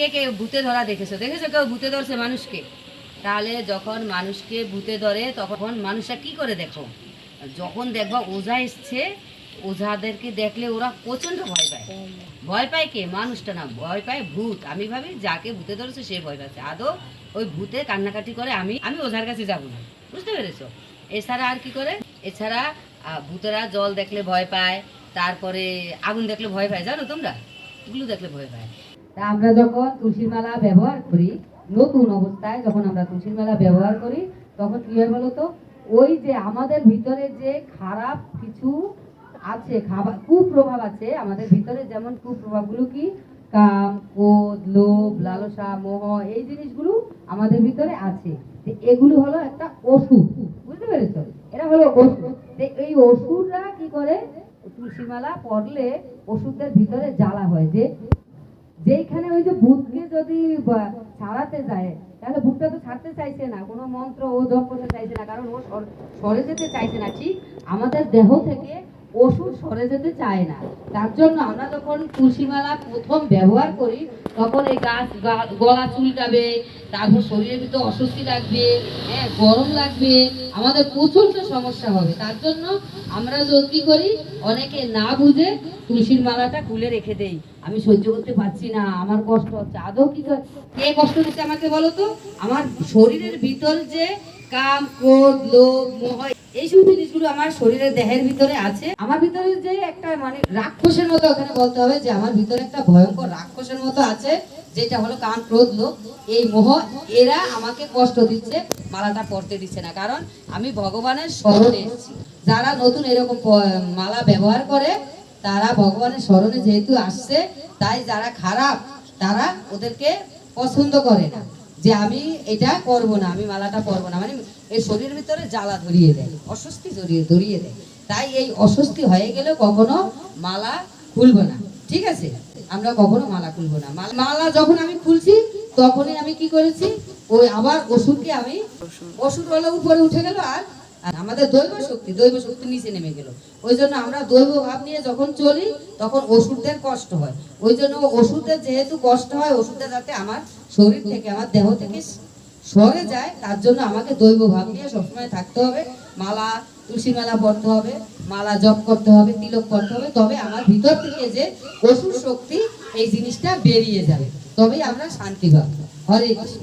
কে কে ভূতে ধরা দেখেছ? দেখেছ কেউ ভূতে ধরছে মানুষকে? তাহলে যখন মানুষকে ভূতে ধরে, তখন মানুষরা কি করে দেখো? যখন দেখবা ওঝা এসছে, ওঝাদেরকে দেখলে ওরা প্রচণ্ড ভয় পায়। ভয় পায় কে? মানুষটা না, ভয় পায় ভূত। আমি ভাবি, যাকে ভূতে ধরেছে, সে ভয় পাচ্ছে। আদৌ ওই ভূতে কান্নাকাটি করে আমি আমি ওঝার কাছে যাব না। বুঝতে পেরেছ? এছাড়া আর কি করে? এছাড়া ভূতেরা জল দেখলে ভয় পায়, তারপরে আগুন দেখলে ভয় পায়। জানো তোমরা? এগুলো দেখলে ভয় পায়। তা আমরা যখন তুলসীর মালা ব্যবহার করি, নতুন অবস্থায় যখন আমরা তুলসীর মালা ব্যবহার করি, তখন কি হয় বলো তো ওই যে আমাদের ভিতরে যে খারাপ কিছু আছে খাবার কুপ্রভাব আছে, আমাদের ভিতরে যেমন কুপ্রভাবগুলো কি? কাম, ক্রোধ, লোভ, লালসা, মোহ, এই জিনিসগুলো আমাদের ভিতরে আছে। এগুলো হলো একটা ওষুধ বুঝতে পেরেছ? এরা হলো ওষুধ এই ওষুধরা কি করে? তুলসী মালা পড়লে ওষুধের ভিতরে জ্বালা হয় যে যেইখানে ওই যে ভূতকে যদি ছাড়াতে যায়, তাহলে ভূতটা তো ছাড়তে চাইছে না, কোনো মন্ত্র ও জপ করতে চাইছে না, কারণ ও সরে যেতে চাইছে না। ঠিক আমাদের দেহ থেকে ওষুধ সরে যেতে চায় না। তার জন্য আমরা যখন তুলসীমালা প্রথম ব্যবহার করি, তখন এই গাছ গলা চুলকাবে, তারপর শরীরের ভিতরে অস্বস্তি লাগবে হ্যাঁ গরম লাগবে, আমাদের প্রচণ্ড সমস্যা হবে। তার জন্য আমরা যদি করি, অনেকে না বুঝে তুলসীর মালাটা খুলে রেখে দেই। আমি সহ্য করতে পারছি না, আমার কষ্ট হচ্ছে। আদৌ কি কে কষ্ট হচ্ছে আমাকে বলো তো? আমার শরীরের ভিতর যে কাম, ক্রোধ, লোভ, মোহ এইসব জিনিসগুলো আমার শরীরের দেহের ভিতরে আছে। আমার ভিতরে যে একটা মানে রাক্ষসের মতো ওখানে বলতে হবে যে আমার ভিতরে একটা ভয়ঙ্কর রাক্ষসের মতো আছে, যেটা হলো কাম ক্রোধ লোভ এই মোহ, এরা আমাকে কষ্ট দিচ্ছে, মালাটা পরতে দিচ্ছে না। কারণ আমি ভগবানের স্মরণে এসেছি। যারা নতুন এরকম মালা ব্যবহার করে, তারা ভগবানের স্মরণে যেহেতু আসছে, তাই যারা খারাপ, তারা ওদেরকে পছন্দ করে না। যে আমি এটা করব না, আমি মালাটা পরবো না। মানে এই শরীরের ভিতরে জ্বালা ধরিয়ে দেয়, অস্বস্তি ধরিয়ে ধরিয়ে দেয়। তাই এই অস্বস্তি হয়ে গেলে কখনো মালা খুলবো না। ঠিক আছে? আমরা কখনো মালা খুলবো না। মালা- যখন আমি খুলছি, তখনই আমি কি করেছি? ওই আবার ওষুধকে আমি ওষুধ হলো উপরে উঠে গেল আর আর আমাদের দৈব শক্তি দৈব শক্তি নিচে নেমে গেল। ওই জন্য আমরা দৈব ভাব নিয়ে যখন চলি, তখন ওষুধের কষ্ট হয়। ওই জন্য ওষুধের যেহেতু কষ্ট হয়, ওষুধটা যাতে আমার শরীর থেকে, আমার দেহ থেকে সরে যায়, তার জন্য আমাকে দৈব ভাব নিয়ে সবসময় থাকতে হবে। মালা, তুলসী মালা পড়তে হবে, মালা জপ করতে হবে, তিলক করতে হবে। তবে আমার ভিতর থেকে যে ওষুধ শক্তি, এই জিনিসটা বেরিয়ে যাবে। তবেই আমরা শান্তি পাবো। হরে কৃষ্ণ।